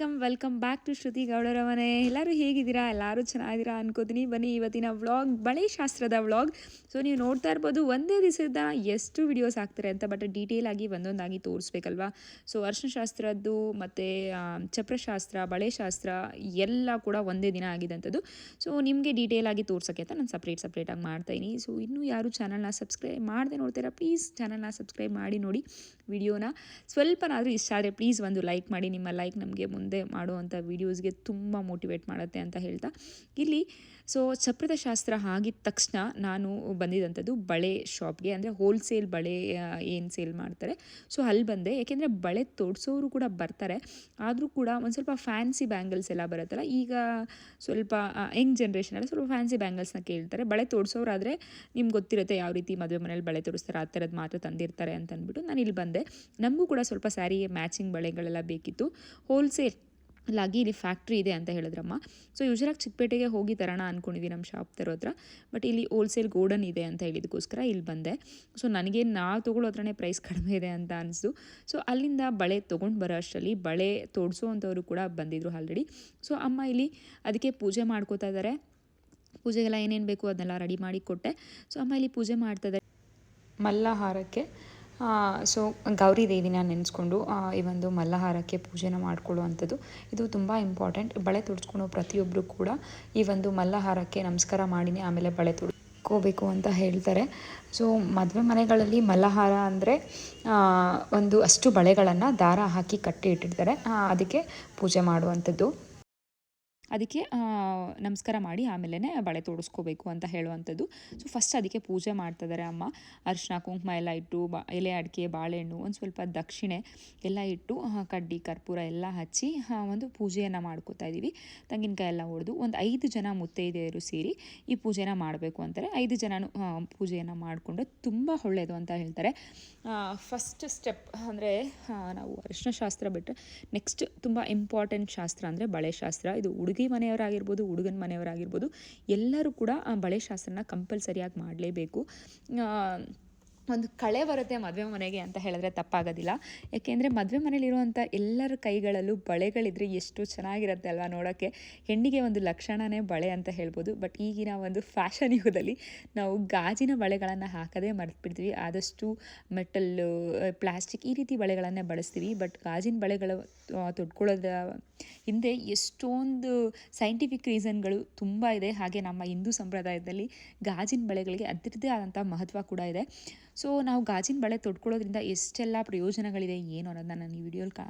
Welcome welcome back to Shruti ಗೌಡರ ಮನೆ ಎಲ್ಲರೂ ಹೇಗಿದ್ದೀರಾ? ಎಲ್ಲರೂ ಚೆನ್ನಾಗಿದ್ದೀರಾ ಅನ್ಕೋತೀನಿ. ಬನ್ನಿ ಇವತ್ತಿನ ವ್ಲಾಗ್, ಬಳೆ ಶಾಸ್ತ್ರದ ವ್ಲಾಗ್. ಸೊ ನೀವು ನೋಡ್ತಾ ಇರ್ಬೋದು, ಒಂದೇ ದಿವಸದ ಎಷ್ಟು ವಿಡಿಯೋಸ್ ಆಗ್ತಾರೆ ಅಂತ ಬಟ್ ಡೀಟೇಲ್ ಆಗಿ ಒಂದೊಂದಾಗಿ ತೋರಿಸ್ಬೇಕಲ್ವಾ? ಸೊ ಅರ್ಶಿನ ಶಾಸ್ತ್ರದ್ದು ಮತ್ತು ಚಪ್ರಶಾಸ್ತ್ರ, ಬಳೆ ಶಾಸ್ತ್ರ ಎಲ್ಲ ಕೂಡ ಒಂದೇ ದಿನ ಆಗಿದ್ದಂಥದ್ದು ಸೊ ನಿಮಗೆ ಡೀಟೇಲ್ ಆಗಿ ತೋರ್ಸೋಕ್ಕೆ ಅಂತ ನಾನು ಸಪ್ರೇಟ್ ಸಪ್ರೇಟಾಗಿ ಮಾಡ್ತಾಯಿನಿ ಸೊ ಇನ್ನೂ ಯಾರು ಚಾನಲ್ನ ಸಬ್ಸ್ಕ್ರೈಬ್ ಮಾಡದೆ ನೋಡ್ತೀರಾ? ಪ್ಲೀಸ್ ಚಾನಲ್ನ ಸಬ್ಸ್ಕ್ರೈಬ್ ಮಾಡಿ ನೋಡಿ ವಿಡಿಯೋನ ಸ್ವಲ್ಪನಾದರೂ ಇಷ್ಟ ಆದರೆ ಪ್ಲೀಸ್ ಒಂದು ಲೈಕ್ ಮಾಡಿ. ನಿಮ್ಮ ಲೈಕ್ ನಮಗೆ ಮುಂದೆ ಮಾಡುವಂಥ ವೀಡಿಯೋಸ್ಗೆ ತುಂಬ ಮೋಟಿವೇಟ್ ಮಾಡುತ್ತೆ ಅಂತ ಹೇಳ್ತಾ. ಇಲ್ಲಿ ಸೊ ಚಪ್ರದ ಶಾಸ್ತ್ರ ಆಗಿದ ತಕ್ಷಣ ನಾನು ಬಂದಿದ್ದಂಥದ್ದು ಬಳೆ ಶಾಪ್ಗೆ, ಅಂದರೆ ಹೋಲ್ಸೇಲ್ ಬಳೆ ಏನು ಸೇಲ್ ಮಾಡ್ತಾರೆ. ಸೊ ಅಲ್ಲಿ ಬಂದೆ. ಯಾಕೆಂದರೆ ಬಳೆ ತೋರಿಸೋರು ಕೂಡ ಬರ್ತಾರೆ. ಆದರೂ ಕೂಡ ಒಂದು ಸ್ವಲ್ಪ ಫ್ಯಾನ್ಸಿ ಬ್ಯಾಂಗಲ್ಸ್ ಎಲ್ಲ ಬರುತ್ತಲ್ಲ, ಈಗ ಸ್ವಲ್ಪ ಯಂಗ್ ಜನ್ರೇಷನಲ್ಲಿ ಸ್ವಲ್ಪ ಫ್ಯಾನ್ಸಿ ಬ್ಯಾಂಗಲ್ಸ್ನ ಕೇಳ್ತಾರೆ. ಬಳೆ ತೋರಿಸೋರಾದರೆ ನಿಮ್ಗೆ ಗೊತ್ತಿರುತ್ತೆ ಯಾವ ರೀತಿ ಮದುವೆ ಮನೇಲಿ ಬಳೆ ತೋರಿಸ್ತಾರೆ, ಆ ಥರದ್ದು ಮಾತ್ರ ತಂದಿರ್ತಾರೆ ಅಂತ ಅಂದ್ಬಿಟ್ಟು ನಾನು ಇಲ್ಲಿ ಬಂದೆ. ನಮಗೂ ಕೂಡ ಸ್ವಲ್ಪ ಸ್ಯಾರಿಗೆ ಮ್ಯಾಚಿಂಗ್ ಬಳೆಗಳೆಲ್ಲ ಬೇಕಿತ್ತು. ಹೋಲ್ಸೇಲ್ ಲಾಗಿ ಇಲ್ಲಿ ಫ್ಯಾಕ್ಟ್ರಿ ಇದೆ ಅಂತ ಹೇಳಿದ್ರಮ್ಮ. ಸೊ ಯೂಶಲಾಗಿ ಚಿಕ್ಕಪೇಟೆಗೆ ಹೋಗಿ ತರೋಣ ಅಂದ್ಕೊಂಡಿದ್ವಿ ನಮ್ಮ ಶಾಪ್ ತರೋ ಹತ್ರ. ಬಟ್ ಇಲ್ಲಿ ಹೋಲ್ಸೇಲ್ ಗೋಡನ್ ಇದೆ ಅಂತ ಹೇಳಿದಕ್ಕೋಸ್ಕರ ಇಲ್ಲಿ ಬಂದೆ. ಸೊ ನನಗೆ ನಾವು ತೊಗೊಳ್ಳೋ ಹತ್ರನೇ ಪ್ರೈಸ್ ಕಡಿಮೆ ಇದೆ ಅಂತ ಅನಿಸ್ತು. ಸೊ ಅಲ್ಲಿಂದ ಬಳೆ ತೊಗೊಂಡು ಬರೋ ಅಷ್ಟರಲ್ಲಿ ಬಳೆ ತೋಡಿಸೋ ಅಂಥವ್ರು ಕೂಡ ಬಂದಿದ್ರು ಆಲ್ರೆಡಿ ಸೊ ಅಮ್ಮ ಇಲ್ಲಿ ಅದಕ್ಕೆ ಪೂಜೆ ಮಾಡ್ಕೋತಾ ಇದ್ದಾರೆ ಪೂಜೆಗೆಲ್ಲ ಏನೇನು ಬೇಕು ಅದನ್ನೆಲ್ಲ ರೆಡಿ ಮಾಡಿ ಕೊಟ್ಟೆ. ಸೊ ಅಮ್ಮ ಇಲ್ಲಿ ಪೂಜೆ ಮಾಡ್ತಾ ಇದ್ದಾರೆ ಮಲ್ಲಹಾರಕ್ಕೆ ಸೊ ಗೌರಿ ದೇವಿನ ನೆನೆಸ್ಕೊಂಡು ಈ ಒಂದು ಮಲ್ಲಹಾರಕ್ಕೆ ಪೂಜೆನ ಮಾಡ್ಕೊಳ್ಳುವಂಥದ್ದು. ಇದು ತುಂಬ ಇಂಪಾರ್ಟೆಂಟ್ ಬಳೆ ತೊಡಿಸ್ಕೊಳ್ಳೋ ಪ್ರತಿಯೊಬ್ಬರು ಕೂಡ ಈ ಒಂದು ಮಲ್ಲಹಾರಕ್ಕೆ ನಮಸ್ಕಾರ ಮಾಡಿನೇ ಆಮೇಲೆ ಬಳೆ ತೊಡ್ಕೋಬೇಕು ಅಂತ ಹೇಳ್ತಾರೆ. ಸೊ ಮದುವೆ ಮನೆಗಳಲ್ಲಿ ಮಲ್ಲಹಾರ ಅಂದರೆ ಒಂದು ಅಷ್ಟು ಬಳೆಗಳನ್ನು ದಾರ ಹಾಕಿ ಕಟ್ಟಿ ಇಟ್ಟಿರ್ತಾರೆ. ಅದಕ್ಕೆ ಪೂಜೆ ಮಾಡುವಂಥದ್ದು. ಅದಕ್ಕೆ ನಮಸ್ಕಾರ ಮಾಡಿ ಆಮೇಲೆ ಬಳೆ ತೋಡಿಸ್ಕೋಬೇಕು ಅಂತ ಹೇಳುವಂಥದ್ದು. ಸೊ ಫಸ್ಟ್ ಅದಕ್ಕೆ ಪೂಜೆ ಮಾಡ್ತಿದ್ದಾರೆ ಅಮ್ಮ. ಅರಿಶಿನ ಕುಂಕುಮ ಎಲ್ಲ ಇಟ್ಟು, ಬಾ, ಎಲೆ ಅಡಿಕೆ, ಬಾಳೆಹಣ್ಣು ಒಂದು ಸ್ವಲ್ಪ ದಕ್ಷಿಣೆ ಎಲ್ಲ ಇಟ್ಟು ಕಡ್ಡಿ, ಕರ್ಪೂರ ಎಲ್ಲ ಹಚ್ಚಿ ಒಂದು ಪೂಜೆಯನ್ನು ಮಾಡ್ಕೋತಾ ಇದ್ದೀವಿ ತೆಂಗಿನಕಾಯಿ ಎಲ್ಲ ಹೊಡೆದು ಒಂದು ಐದು ಜನ ಮುತ್ತೈದೆಯರು ಸೇರಿ ಈ ಪೂಜೆನ ಮಾಡಬೇಕು ಅಂತಾರೆ. ಐದು ಜನನು ಪೂಜೆಯನ್ನು ಮಾಡಿಕೊಂಡು ತುಂಬ ಒಳ್ಳೆಯದು ಅಂತ ಹೇಳ್ತಾರೆ. ಫಸ್ಟ್ ಸ್ಟೆಪ್ ಅಂದರೆ ನಾವು ಅರಿಶಿನ ಶಾಸ್ತ್ರ ಬಿಟ್ಟರೆ ನೆಕ್ಸ್ಟ್ ತುಂಬ ಇಂಪಾರ್ಟೆಂಟ್ ಶಾಸ್ತ್ರ ಅಂದರೆ ಬಳೆ ಶಾಸ್ತ್ರ. ಇದು ಹುಡುಗಿ ಮನೆಯವರಾಗಿರ್ಬೋದು ಹುಡುಗನ ಮನೆಯವರಾಗಿರ್ಬೋದು ಎಲ್ಲರೂ ಕೂಡ ಬಳೆ ಶಾಸ್ತ್ರನ ಕಂಪಲ್ಸರಿಯಾಗಿ ಮಾಡಲೇಬೇಕು. ಒಂದು ಕಳೆ ಬರುತ್ತೆ ಮದುವೆ ಮನೆಗೆ ಅಂತ ಹೇಳಿದ್ರೆ ತಪ್ಪಾಗೋದಿಲ್ಲ. ಯಾಕೆಂದರೆ ಮದುವೆ ಮನೇಲಿರುವಂಥ ಎಲ್ಲರ ಕೈಗಳಲ್ಲೂ ಬಳೆಗಳಿದ್ರೆ ಎಷ್ಟು ಚೆನ್ನಾಗಿರುತ್ತೆ ಅಲ್ವಾ ನೋಡೋಕ್ಕೆ. ಹೆಣ್ಣಿಗೆ ಒಂದು ಲಕ್ಷಣವೇ ಬಳೆ ಅಂತ ಹೇಳ್ಬೋದು. ಬಟ್ ಈಗಿನ ಒಂದು ಫ್ಯಾಷನ್ ಯುಗದಲ್ಲಿ ನಾವು ಗಾಜಿನ ಬಳೆಗಳನ್ನು ಹಾಕದೇ ಮರೆತುಬಿಡ್ತೀವಿ. ಆದಷ್ಟು ಮೆಟಲ್ಲು, ಪ್ಲಾಸ್ಟಿಕ್ ಈ ರೀತಿ ಬಳೆಗಳನ್ನೇ ಬಳಸ್ತೀವಿ. ಬಟ್ ಗಾಜಿನ ಬಳೆಗಳು ತೊಡ್ಕೊಳ್ಳೋದ ಹಿಂದೆ ಎಷ್ಟೊಂದು ಸೈಂಟಿಫಿಕ್ ರೀಸನ್ಗಳು ತುಂಬ ಇದೆ. ಹಾಗೆ ನಮ್ಮ ಹಿಂದೂ ಸಂಪ್ರದಾಯದಲ್ಲಿ ಗಾಜಿನ ಬಳೆಗಳಿಗೆ ಅದರದ್ದೇ ಆದಂಥ ಮಹತ್ವ ಕೂಡ ಇದೆ. ಸೊ ನಾವು ಗಾಜಿನ ಬಳೆ ತೊಡ್ಕೊಳ್ಳೋದ್ರಿಂದ ಎಷ್ಟೆಲ್ಲ ಪ್ರಯೋಜನಗಳಿದೆ, ಏನು ಅನ್ನೋದನ್ನ ನಾನು ಈ ವಿಡಿಯೋಲಿ ಕಾ,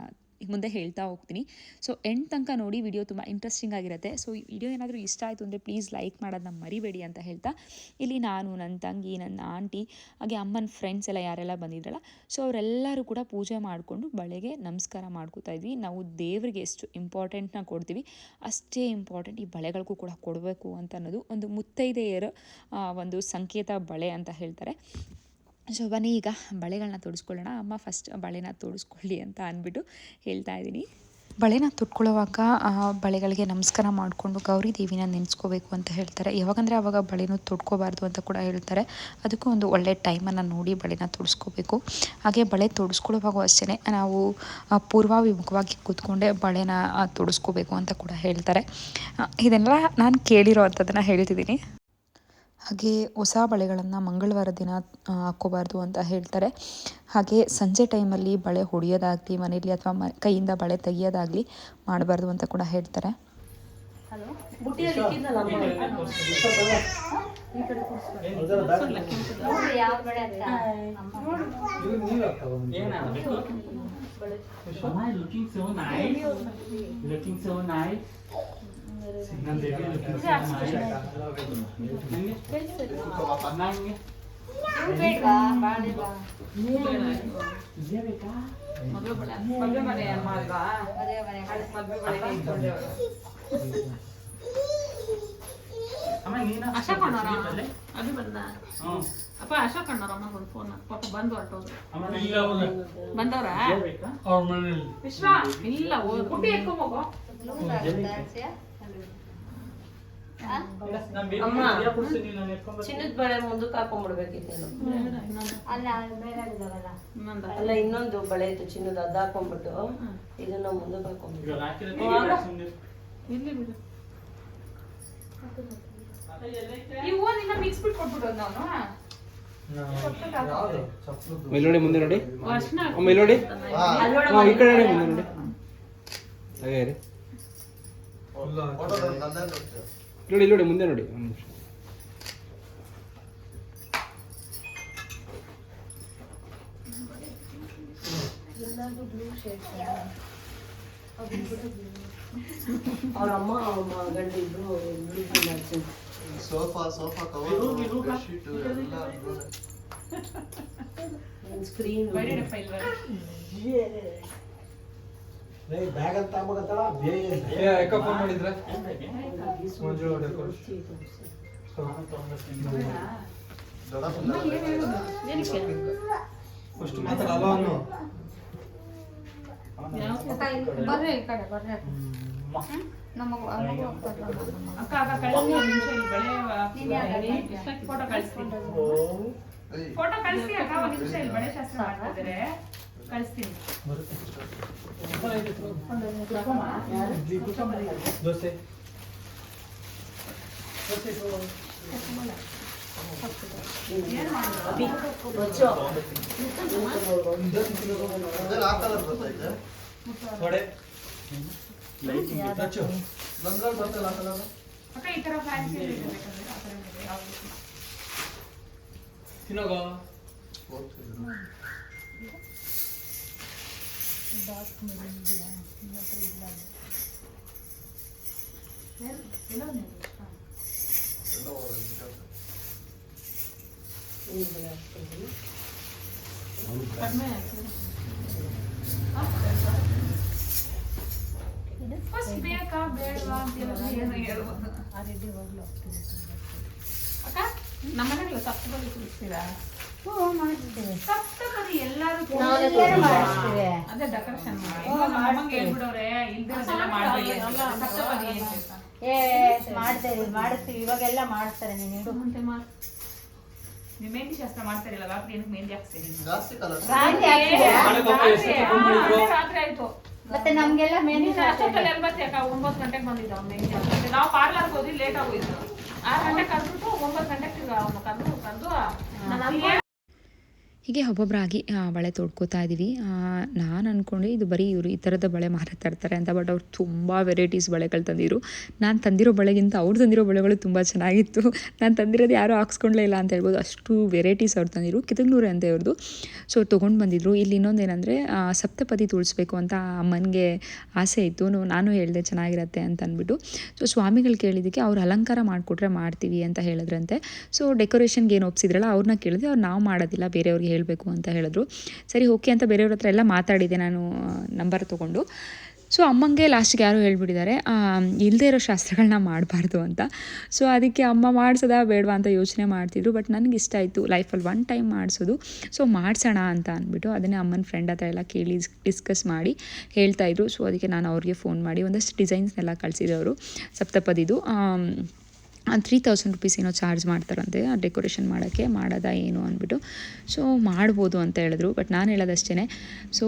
ಮುಂದೆ ಹೇಳ್ತಾ ಹೋಗ್ತೀನಿ. ಸೊ ಎಂಡ್ ತನಕ ನೋಡಿ ವಿಡಿಯೋ ತುಂಬ ಇಂಟ್ರೆಸ್ಟಿಂಗ್ ಆಗಿರುತ್ತೆ. ಸೊ ಈ ವಿಡಿಯೋ ಏನಾದರೂ ಇಷ್ಟ ಆಯಿತು ಅಂದರೆ ಪ್ಲೀಸ್ ಲೈಕ್ ಮಾಡೋದನ್ನ ಮರಿಬೇಡಿ ಅಂತ ಹೇಳ್ತಾ. ಇಲ್ಲಿ ನಾನು ನನ್ನ ತಂಗಿ ನನ್ನ ಆಂಟಿ, ಹಾಗೆ ಅಮ್ಮನ ಫ್ರೆಂಡ್ಸ್ ಎಲ್ಲ ಯಾರೆಲ್ಲ ಬಂದಿದ್ರಲ್ಲ, ಸೊ ಅವರೆಲ್ಲರೂ ಕೂಡ ಪೂಜೆ ಮಾಡಿಕೊಂಡು ಬಳೆಗೆ ನಮಸ್ಕಾರ ಮಾಡ್ಕೋತಾ ಇದ್ವಿ. ನಾವು ದೇವರಿಗೆ ಎಷ್ಟು ಇಂಪಾರ್ಟೆಂಟ್ನ ಕೊಡ್ತೀವಿ, ಅಷ್ಟೇ ಇಂಪಾರ್ಟೆಂಟ್ ಈ ಬಳೆಗಳಿಗೂ ಕೂಡ ಕೊಡಬೇಕು ಅಂತ ಅನ್ನೋದು ಒಂದು ಮುತ್ತೈದೆಯರ ಒಂದು ಸಂಕೇತ ಬಳೆ ಅಂತ ಹೇಳ್ತಾರೆ. ಸೊ ಬನ್ನಿ ಈಗ ಬಳೆಗಳನ್ನ ತೊಡಿಸ್ಕೊಳ್ಳೋಣ. ಅಮ್ಮ ಫಸ್ಟ್ ಬಳೆನ ತೋಡಿಸ್ಕೊಳ್ಳಿ ಅಂತ ಅಂದ್ಬಿಟ್ಟು ಹೇಳ್ತಾ ಇದ್ದೀನಿ. ಬಳೆನ ತೊಟ್ಕೊಳ್ಳೋವಾಗ ಬಳೆಗಳಿಗೆ ನಮಸ್ಕಾರ ಮಾಡಿಕೊಂಡು ಗೌರಿ ದೇವಿನ ನೆನೆಸ್ಕೋಬೇಕು ಅಂತ ಹೇಳ್ತಾರೆ. ಯಾವಾಗಂದರೆ ಆವಾಗ ಬಳೆನೂ ತೊಡ್ಕೋಬಾರ್ದು ಅಂತ ಕೂಡ ಹೇಳ್ತಾರೆ. ಅದಕ್ಕೂ ಒಂದು ಒಳ್ಳೆ ಟೈಮನ್ನು ನೋಡಿ ಬಳೆನ ತೊಡಿಸ್ಕೋಬೇಕು. ಹಾಗೆ ಬಳೆ ತೊಡಿಸ್ಕೊಳ್ಳೋವಾಗೂ ಅಷ್ಟೇ ನಾವು ಪೂರ್ವಾಭಿಮುಖವಾಗಿ ಕೂತ್ಕೊಂಡೆ ಬಳೆನ ತೊಡಿಸ್ಕೋಬೇಕು ಅಂತ ಕೂಡ ಹೇಳ್ತಾರೆ. ಇದನ್ನೆಲ್ಲ ನಾನು ಕೇಳಿರೋ ಅಂಥದ್ದನ್ನು ಹೇಳ್ತಿದ್ದೀನಿ. ಹಾಗೆ ಹೊಸ ಬಳೆಗಳನ್ನು ಮಂಗಳವಾರ ದಿನ ಹಾಕ್ಕೋಬಾರ್ದು ಅಂತ ಹೇಳ್ತಾರೆ. ಹಾಗೆ ಸಂಜೆ ಟೈಮಲ್ಲಿ ಬಳೆ ಹೊಡೆಯೋದಾಗಲಿ, ಮನೆಯಲ್ಲಿ ಅಥವಾ ಮ, ಕೈಯಿಂದ ಬಳೆ ತೆಗೆಯೋದಾಗಲಿ ಮಾಡಬಾರ್ದು ಅಂತ ಕೂಡ ಹೇಳ್ತಾರೆ. Looking so nice. Looking so nice. ನಂಗೆ ನಂಗೆ ಇದೇ ಬೇಕಾ ಮದುವೆ ಮನೆ ಅಮ್ಮ ಅಲ್ವಾ? ಮದುವೆ ಮನೆ. ಇಟ್ಕೊಂಡೇವ್ರು. ಅಮ್ಮ ಕಣ್ಣವ್ರ? ಅದು ಬಂದ ಅಪ್ಪ ಅಶಾ ಕಣ್ಣವ್ರ ಅಮ್ಮ ಒಂದು ಫೋನ್ ಪಾಪ ಬಂದು ಹೊರಟೋದ್ರು. ಬಂದವ್ರ? ವಿಶ್ವ ಇಲ್ಲ ಪುಟ್ಟಿ ಚಿನ್ನದ ಬಳೆ ಮುಂದಕ್ಕೆ ಹಾಕೊಂಡ್ಬಿಡ್ಬೇಕಿತ್ತು ಅಲ್ಲ ಇನ್ನೊಂದು. ಬಳೆ ಇತ್ತು ಚಿನ್ನದ ಅದ್ ಹಾಕೊಂಡ್ಬಿಟ್ಟು. ಇದನ್ನ ಮುಂದಕ್ಕೆ ಹಾಕೊಂಡ್ಬಿಟ್ಟು ಈ ನಿನ್ನ ಮಿಕ್ಸ್ ಬಿಟ್ಟು ಕೊಟ್ಬಿಡೋದು ನಾನು ಇಲ್ಲಿ ನೋಡಿ ಮುಂದೆ ನೋಡಿ. ಇಲ್ಲಿ ನೋಡಿ ಹಾ, ಈ ಕಡೆ ನೋಡಿ ಮುಂದೆ ನೋಡಿ. ಹಾಗೆ ರೀ ನೋಡಿ ಇಲ್ಲಿ ನೋಡಿ ಮುಂದೆ ನೋಡಿ. ಒಂದು ನಿಮಿಷ. ಅವ್ರ ಅಮ್ಮ ಅವ್ರ ಗಂಡ ಇಬ್ರು ಬ್ಲೂ ಮಾಡ್ತೀನಿ ಸೋಫಾ ಸೋಫಾ ಕವರ್ ಶೀಟ್ ಎಲ್ಲ ಸ್ಕ್ರೀನ್ ಬರೀಡಪ್ಪ ಇಲ್ವಾ? ಯಾಕೆ ಫೋನ್ ಮಾಡಿದ್ರ? ದೊಡ್ಡ ಫಸ್ಟ್ ಮಾತ್ರ ಈ ಕಡೆ ಬರ್ರಿ ನಮಗ ಅಕ್ಕ ಅಕ್ಕ ಫೋಟೋ ಕಳಿಸ್ತೀನಿ ಫೋಟೋ ಕಳಿಸ್ತೀನಿ ಅಕ್ಕ ಒಂದು ನಿಮಿಷ ಇಲ್ಲಿ ಬಳೆ ಶಾಸ್ತ್ರ ಮಾಡ್ತಾ ಇದಾರೆ ಕಳಿಸ್ತೀನಿ ದೋಸೆ ಬಚ್ಚೋ ಅದೇನ್ ಆ colour ಬರ್ತೈತೆ? ವಡೆ ನಂದ್ರಲ್ಲಿ ಬರ್ತಲ್ಲ ಆ colour? ಅಕ್ಕ ಈ ತರ ಫ್ಯಾನ್ಸಿ ಬೇಕಂದ್ರೆ ಆ ಥರ ಇದೆ, ಯಾವ್ದು? ತಿನ್ನೋಗ ಹೋಗ್ತಿದ್ರು. ಎಲ್ಲ ಹೋಗೋದು, ನಿಜ. ಫಸ್ಟ್ ಬೇಕಾ ಬೇಡವಾ ಅಂತ ಹೇಳಿದ್ರೆ ಏನು ಹೇಳ್ಬೋದು. ಅಕ್ಕ ನಮ್ಮ ಮನೆಗೆ ಸಪ್ತಪದಿ ಕುಡಿಸ್ತೀರಾ? ಸಪ್ತಪದಿ ಎಲ್ಲಾರು ಅದೇ ಡೆಕೋರೇಷನ್ ಮಾಡಿ. ಇವಾಗ ಅಮ್ಮಂಗೆ ಹೇಳ್ಬಿಡೋರೆ ಇಲ್ದಿರೋದೆಲ್ಲ ಮಾಡ್ಬೇಕು ಸಪ್ತಪದಿ ಏನ್ ಏ ಮಾಡ್ತೇವೆ ಮಾಡಿಸ್ತೀವಿ ಇವಾಗೆಲ್ಲ ಮಾಡ್ತಾರೆ ನೀನು. ಮುಂದೆ ಮಾಡು. ನೀವು ಮೆಹಂದಿ ಶಾಸ್ತ್ರ ಮಾಡ್ತಾರಿಲ್ಲ ರಾತ್ರಿ ಏನಕ್ಕೆ ಮೆಹಂದಿ ಹಾಕ್ತೀನಿ ರಾತ್ರಿ ಆಯ್ತು. ಮತ್ತೆ ನಮ್ಗೆಲ್ಲ ಮೆಹಂದಿ ಅಷ್ಟೊತ್ತಲ್ಲಿ ಎಲ್ಲಿ ಬರ್ತೀಯ ಅಕ್ಕ ಒಂಬತ್ತು ಗಂಟೆಗೆ ಬಂದಿದ್ದ ಮೆಹಂದಿ ಹಾಕ್ಸಕ್ಕೆ. ನಾವು ಪಾರ್ಲರ್ಗೆ ಹೋಗಿ ಲೇಟ್ ಆಗೋಯ್ತು. ಆರು ಗಂಟೆ ಕರೆದ್ಬಿಟ್ಟು ಒಂಬತ್ತು ಗಂಟೆಗೆ ಅವನು ಕರೆದು ಕರೆದು ನಾನು ಹೀಗೆ ಒಬ್ಬೊಬ್ಬರಾಗಿ ಬಳೆ ತೊಡ್ಕೋತಾ ಇದ್ದೀವಿ. ನಾನು ಅಂದ್ಕೊಂಡೆ ಇದು ಬರೀ ಇವರು ಈ ಥರದ ಬಳೆ ಮಾರಾಟ ಇರ್ತಾರೆ ಅಂತ, ಬಟ್ ಅವ್ರು ತುಂಬ ವೆರೈಟೀಸ್ ಬಳೆಗಳು ತಂದಿದ್ರು. ನಾನು ತಂದಿರೋ ಬಳೆಗಿಂತ ಅವ್ರು ತಂದಿರೋ ಬಳೆಗಳು ತುಂಬ ಚೆನ್ನಾಗಿತ್ತು. ನಾನು ತಂದಿರೋದು ಯಾರೂ ಹಾಕ್ಸ್ಕೊಂಡ್ಲೇ ಇಲ್ಲ ಅಂತ ಹೇಳ್ಬೋದು. ಅಷ್ಟು ವೆರೈಟೀಸ್ ಅವ್ರು ತಂದಿದ್ರು ಕಿತಗ್ನೂರೆ ಅಂತ ಅವ್ರದ್ದು ಸೊ ತೊಗೊಂಡು ಬಂದಿದ್ರು. ಇಲ್ಲಿ ಇನ್ನೊಂದು ಏನಂದರೆ ಸಪ್ತಪದಿ ತುಳಿಸ್ಬೇಕು ಅಂತ ಅಮ್ಮನಿಗೆ ಆಸೆ ಇತ್ತು. ನಾನು ಹೇಳಿದೆ ಚೆನ್ನಾಗಿರತ್ತೆ ಅಂತ ಅಂದ್ಬಿಟ್ಟು. ಸೊ ಸ್ವಾಮಿಗಳು ಕೇಳಿದ್ದಕ್ಕೆ ಅವ್ರು ಅಲಂಕಾರ ಮಾಡಿಕೊಟ್ರೆ ಮಾಡ್ತೀವಿ ಅಂತ ಹೇಳಿದ್ರಂತೆ. ಸೊ ಡೆಕೋರೇಷನ್ಗೆ ಏನು ಒಪ್ಸಿದ್ರಲ್ಲ ಅವ್ರನ್ನ ಕೇಳಿದೆ ಅವ್ರು ನಾವು ಮಾಡೋದಿಲ್ಲ, ಬೇರೆಯವ್ರಿಗೆ ಹೇಳಬೇಕು ಅಂತ ಹೇಳಿದ್ರು. ಸರಿ, ಓಕೆ ಅಂತ ಬೇರೆಯವ್ರ ಹತ್ರ ಎಲ್ಲ ಮಾತಾಡಿದೆ ನಾನು ನಂಬರ್ ತೊಗೊಂಡು. ಸೊ, ಅಮ್ಮಂಗೆ ಲಾಸ್ಟಿಗೆ ಯಾರೋ ಹೇಳ್ಬಿಟ್ಟಿದ್ದಾರೆ ಇಲ್ಲದೇ ಇರೋ ಶಾಸ್ತ್ರಗಳನ್ನ ಮಾಡಬಾರ್ದು ಅಂತ. ಸೊ, ಅದಕ್ಕೆ ಅಮ್ಮ ಮಾಡಿಸೋದಾ ಬೇಡವಾ ಅಂತ ಯೋಚನೆ ಮಾಡ್ತಿದ್ರು, ಬಟ್ ನನಗೆ ಇಷ್ಟ ಆಯಿತು. ಲೈಫಲ್ಲಿ ಒನ್ ಟೈಮ್ ಮಾಡಿಸೋದು. ಸೊ, ಮಾಡಿಸೋಣ ಅಂತ ಅಂದ್ಬಿಟ್ಟು ಅದನ್ನೇ ಅಮ್ಮನ ಫ್ರೆಂಡ್ ಹತ್ರ ಎಲ್ಲ ಕೇಳಿ ಡಿಸ್ಕಸ್ ಮಾಡಿ ಹೇಳ್ತಾಯಿದ್ರು ಸೊ, ಅದಕ್ಕೆ ನಾನು ಅವ್ರಿಗೆ ಫೋನ್ ಮಾಡಿ ಒಂದಷ್ಟು ಡಿಸೈನ್ಸ್ನೆಲ್ಲ ಕಳಿಸಿದವರು ಸಪ್ತಪದಿದು ತ್ರೀ ತೌಸಂಡ್ ರುಪೀಸ್ ಏನೋ ಚಾರ್ಜ್ ಮಾಡ್ತಾರಂತೆ ಆ ಡೆಕೋರೇಷನ್ ಮಾಡೋಕ್ಕೆ, ಮಾಡೋದಾ ಏನು ಅಂದ್ಬಿಟ್ಟು. ಸೊ ಮಾಡ್ಬೋದು ಅಂತ ಹೇಳಿದ್ರು ಬಟ್ ನಾನು ಹೇಳೋದಷ್ಟೇ ಸೊ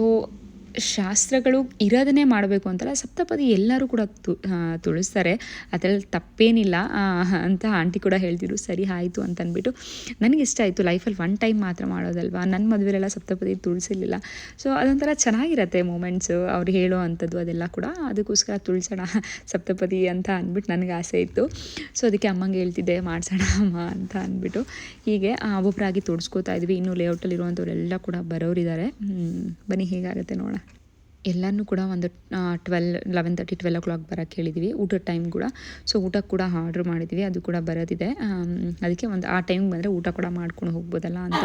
ಶಾಸ್ತ್ರಗಳು ಇರೋದನ್ನೇ ಮಾಡಬೇಕು ಅಂತಲ್ಲ, ಸಪ್ತಪದಿ ಎಲ್ಲರೂ ಕೂಡ ತು ತುಳಿಸ್ತಾರೆ. ಅದರಲ್ಲಿ ತಪ್ಪೇನಿಲ್ಲ. ಅಂತ ಆಂಟಿ ಕೂಡ ಹೇಳ್ತಿದ್ರು, ಸರಿ, ಆಯಿತು ಅಂತ ನನಗೆ ಇಷ್ಟ ಆಯಿತು, ಲೈಫಲ್ಲಿ ಒನ್ ಟೈಮ್ ಮಾತ್ರ ಮಾಡೋದಲ್ವಾ? ನನ್ನ ಮದುವೆಲೆಲ್ಲ ಸಪ್ತಪದಿ ತುಳಿಸಿರ್ಲಿಲ್ಲ. ಸೊ, ಅದೊಂಥರ ಚೆನ್ನಾಗಿರತ್ತೆ ಮೂಮೆಂಟ್ಸು, ಅವ್ರು ಹೇಳೋ ಅಂಥದ್ದು ಅದೆಲ್ಲ ಕೂಡ. ಅದಕ್ಕೋಸ್ಕರ ತುಳಿಸೋಣ, ಸಪ್ತಪದಿ ಅಂತ ಅಂದ್ಬಿಟ್ಟು ನನಗೆ ಆಸೆ ಇತ್ತು. ಸೊ, ಅದಕ್ಕೆ ಅಮ್ಮಂಗೆ ಹೇಳ್ತಿದ್ದೆ, ಮಾಡಿಸೋಣ ಅಮ್ಮ ಅಂತ ಅಂದ್ಬಿಟ್ಟು. ಹೀಗೆ ಒಬ್ಬೊಬ್ಬರಾಗಿ ತೋಡಿಸ್ಕೋತಾ ಇದ್ವಿ. ಇನ್ನು ಲೇಔಟಲ್ಲಿ ಇರುವಂಥವ್ರೆಲ್ಲ ಕೂಡ ಬರೋರಿದ್ದಾರೆ. ಬನ್ನಿ, ಹೇಗಾಗುತ್ತೆ ನೋಡೋಣ. ಎಲ್ಲನೂ ಕೂಡ ಒಂದು twelve eleven thirty twelve o'clock ಬರೋಕ್ಕೆ ಹೇಳಿದ್ವಿ. ಊಟದ ಟೈಮ್ ಕೂಡ. ಸೊ ಊಟ ಕೂಡ ಆರ್ಡ್ರ್ ಮಾಡಿದ್ವಿ. ಅದು ಕೂಡ ಬರೋದಿದೆ. ಅದಕ್ಕೆ ಒಂದು ಆ ಟೈಮ್ ಬಂದರೆ ಊಟ ಕೂಡ ಮಾಡ್ಕೊಂಡು ಹೋಗ್ಬೋದಲ್ಲ ಅಂತ.